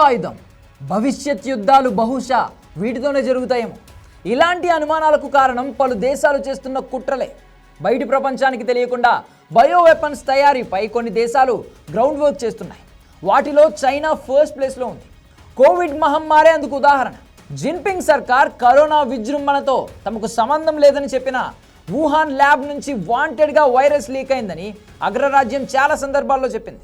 జీవాయుధం భవిష్యత్ యుద్ధాలు బహుశా వీటితోనే జరుగుతాయేమో. ఇలాంటి అనుమానాలకు కారణం పలు దేశాలు చేస్తున్న కుట్రలే. బయటి ప్రపంచానికి తెలియకుండా బయో వెపన్స్ తయారీపై కొన్ని దేశాలు గ్రౌండ్ వర్క్ చేస్తున్నాయి. వాటిలో చైనా ఫస్ట్ ప్లేస్లో ఉంది. కోవిడ్ మహమ్మారే అందుకు ఉదాహరణ. జిన్పింగ్ సర్కార్ కరోనా విజృంభణతో తమకు సంబంధం లేదని చెప్పిన వుహాన్ ల్యాబ్ నుంచి వాంటెడ్గా వైరస్ లీక్ అయిందని అగ్రరాజ్యం చాలా సందర్భాల్లో చెప్పింది.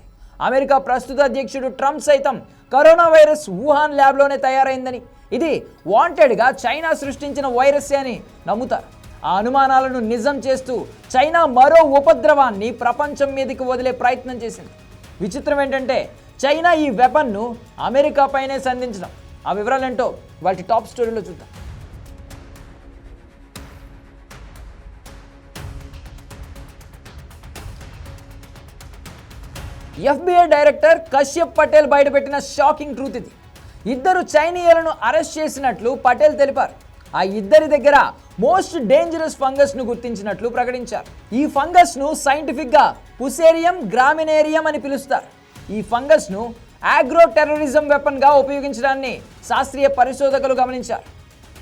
అమెరికా ప్రస్తుత అధ్యక్షుడు ట్రంప్ సైతం కరోనా వైరస్ వుహాన్ ల్యాబ్లోనే తయారైందని. ఇది వాంటెడ్గా చైనా సృష్టించిన వైరస్సే అని నమ్ముతారు. ఆ అనుమానాలను నిజం చేస్తూ చైనా మరో ఉపద్రవాన్ని ప్రపంచం మీదకి వదిలే ప్రయత్నం చేసింది. విచిత్రం ఏంటంటే చైనా ఈ వెపన్ను అమెరికా పైనే సంధించడం. ఆ వివరాలేంటో వాటి టాప్ స్టోరీలో చూద్దాం. ఎఫ్బిఐ డైరెక్టర్ కశ్యప్ పటేల్ బయటపెట్టిన షాకింగ్ ట్రూత్ ఇది. ఇద్దరు చైనీయులను అరెస్ట్ చేసినట్లు పటేల్ తెలిపారు. ఆ ఇద్దరి దగ్గర మోస్ట్ డేంజరస్ ఫంగస్ను గుర్తించినట్లు ప్రకటించారు. ఈ ఫంగస్ను సైంటిఫిక్గా పుసేరియం గ్రామినేరియం అని పిలుస్తారు. ఈ ఫంగస్ను ఆగ్రో టెర్రరిజం వెపన్గా ఉపయోగించడాన్ని శాస్త్రీయ పరిశోధకులు గమనించారు.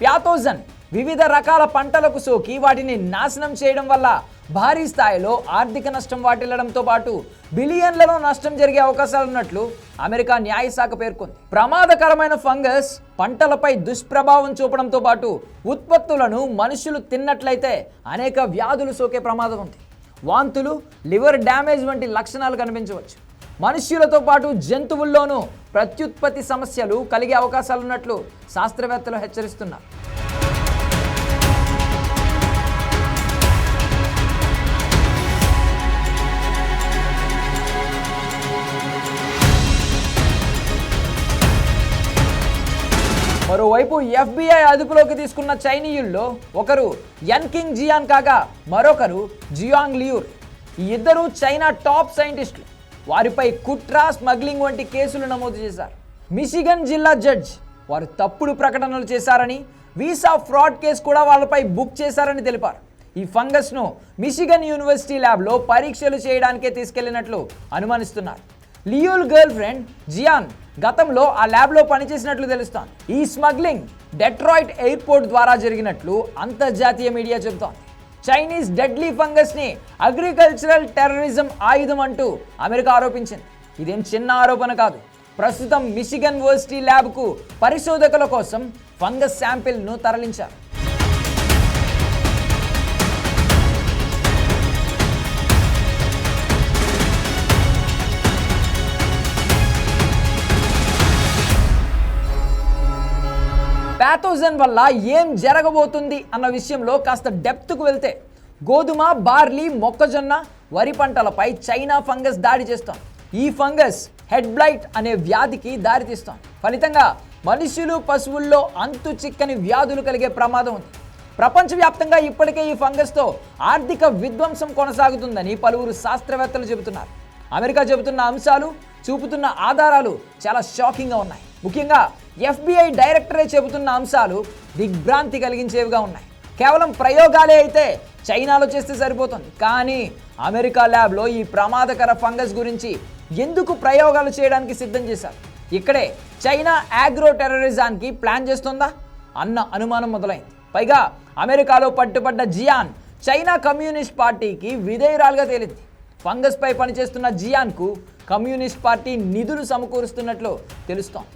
ప్యాథోజన్ వివిధ రకాల పంటలకు సోకి వాటిని నాశనం చేయడం వల్ల భారీ స్థాయిలో ఆర్థిక నష్టం వాటిల్లడంతో పాటు బిలియన్లలో నష్టం జరిగే అవకాశాలు ఉన్నట్లు అమెరికా న్యాయశాఖ పేర్కొంది. ప్రమాదకరమైన ఫంగస్ పంటలపై దుష్ప్రభావం చూపడంతో పాటు ఉత్పత్తులను మనుషులు తిన్నట్లయితే అనేక వ్యాధులు సోకే ప్రమాదం ఉంది. వాంతులు లివర్ డ్యామేజ్ వంటి లక్షణాలు కనిపించవచ్చు. మనుష్యులతో పాటు జంతువుల్లోనూ ప్రత్యుత్పత్తి సమస్యలు కలిగే అవకాశాలున్నట్లు శాస్త్రవేత్తలు హెచ్చరిస్తున్నారు. మరోవైపు ఎఫ్బిఐ అదుపులోకి తీసుకున్న చైనీయుల్లో ఒకరు యన్కింగ్ జియాన్ కాగా మరొకరు జియాంగ్ లియూర్. ఈ ఇద్దరు చైనా టాప్ సైంటిస్టులు. వారిపై కుట్ర స్మగ్లింగ్ వంటి కేసులు నమోదు చేశారు. మిషిగన్ జిల్లా జడ్జ్ వారు తప్పుడు ప్రకటనలు చేశారని వీసా ఫ్రాడ్ కేసు కూడా వాళ్ళపై బుక్ చేశారని తెలిపారు. ఈ ఫంగస్ను మిషిగన్ యూనివర్సిటీ ల్యాబ్లో పరీక్షలు చేయడానికే తీసుకెళ్ళినట్లు అనుమానిస్తున్నారు. లియోల్ గర్ల్ ఫ్రెండ్ జియాన్ గతంలో ఆ ల్యాబ్లో పనిచేసినట్లు తెలుస్తోంది. ఈ స్మగ్లింగ్ డెట్రాయిట్ ఎయిర్పోర్ట్ ద్వారా జరిగినట్లు అంతర్జాతీయ మీడియా చెబుతోంది. చైనీస్ డెడ్లీ ఫంగస్ని అగ్రికల్చరల్ టెర్రరిజం ఆయుధం అంటూ అమెరికా ఆరోపించింది. ఇదేం చిన్న ఆరోపణ కాదు. ప్రస్తుతం మిషిగన్ వర్సిటీ ల్యాబ్కు పరిశోధకుల కోసం ఫంగస్ శాంపిల్ను తరలించారు. ప్యాథోజన్ వల్ల ఏం జరగబోతుంది అన్న విషయంలో కాస్త డెప్త్కు వెళ్తే గోధుమ బార్లీ మొక్కజొన్న వరి పంటలపై చైనా ఫంగస్ దాడి చేస్తాం. ఈ ఫంగస్ హెడ్ బ్లైట్ అనే వ్యాధికి దారితీస్తాం ఫలితంగా మనుషులు పశువుల్లో అంతు చిక్కని వ్యాధులు కలిగే ప్రమాదం ఉంది. ప్రపంచవ్యాప్తంగా ఇప్పటికే ఈ ఫంగస్తో ఆర్థిక విధ్వంసం కొనసాగుతుందని పలువురు శాస్త్రవేత్తలు చెబుతున్నారు. అమెరికా చెబుతున్న అంశాలు చూపుతున్న ఆధారాలు చాలా షాకింగ్గా ఉన్నాయి. ముఖ్యంగా ఎఫ్బిఐ డైరెక్టరే చెబుతున్న అంశాలు దిగ్భ్రాంతి కలిగించేవిగా ఉన్నాయి. కేవలం ప్రయోగాలే అయితే చైనాలో చేస్తే సరిపోతుంది. కానీ అమెరికా ల్యాబ్లో ఈ ప్రమాదకర ఫంగస్ గురించి ఎందుకు ప్రయోగాలు చేయడానికి సిద్ధం చేశారు? ఇక్కడే చైనా ఆగ్రో టెర్రరిజానికి ప్లాన్ చేస్తుందా? అన్న అనుమానం మొదలైంది. పైగా అమెరికాలో పట్టుబడ్డ జియాన్ చైనా కమ్యూనిస్ట్ పార్టీకి విధేయురాలుగా తేలింది. ఫంగస్ పై పనిచేస్తున్న జియాన్కు కమ్యూనిస్ట్ పార్టీ నిధులు సమకూరుస్తున్నట్లు తెలుస్తోంది.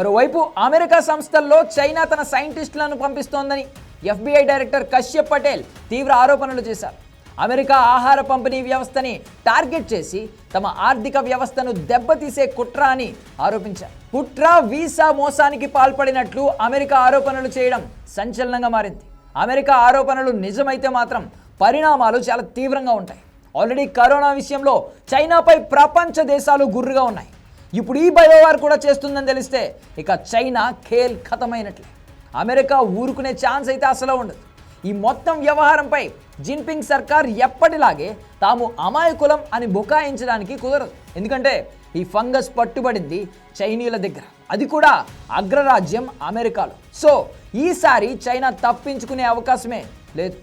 మరోవైపు అమెరికా సంస్థల్లో చైనా తన సైంటిస్టులను పంపిస్తోందని ఎఫ్బిఐ డైరెక్టర్ కశ్యప్ పటేల్ తీవ్ర ఆరోపణలు చేశారు. అమెరికా ఆహార పంపిణీ వ్యవస్థని టార్గెట్ చేసి తమ ఆర్థిక వ్యవస్థను దెబ్బతీసే కుట్ర అని ఆరోపించారు. కుట్ర వీసా మోసానికి పాల్పడినట్లు అమెరికా ఆరోపణలు చేయడం సంచలనంగా మారింది. అమెరికా ఆరోపణలు నిజమైతే మాత్రం పరిణామాలు చాలా తీవ్రంగా ఉంటాయి. ఆల్రెడీ కరోనా విషయంలో చైనాపై ప్రపంచ దేశాలు గుర్రుగా ఉన్నాయి. ఇప్పుడు ఈ బయోవార్ కూడా చేస్తుందని తెలిస్తే ఇక చైనా ఖేల్ ఖతమైనట్లే. అమెరికా ఊరుకునే ఛాన్స్ అయితే అసలు ఉండదు. ఈ మొత్తం వ్యవహారంపై జిన్పింగ్ సర్కార్ ఎప్పటిలాగే తాము అమాయకులం అని బుకాయించడానికి కుదరదు. ఎందుకంటే ఈ ఫంగస్ పట్టుబడింది చైనీయుల దగ్గర. అది కూడా అగ్రరాజ్యం అమెరికాలో. సో ఈసారి చైనా తప్పించుకునే అవకాశమే లేదు.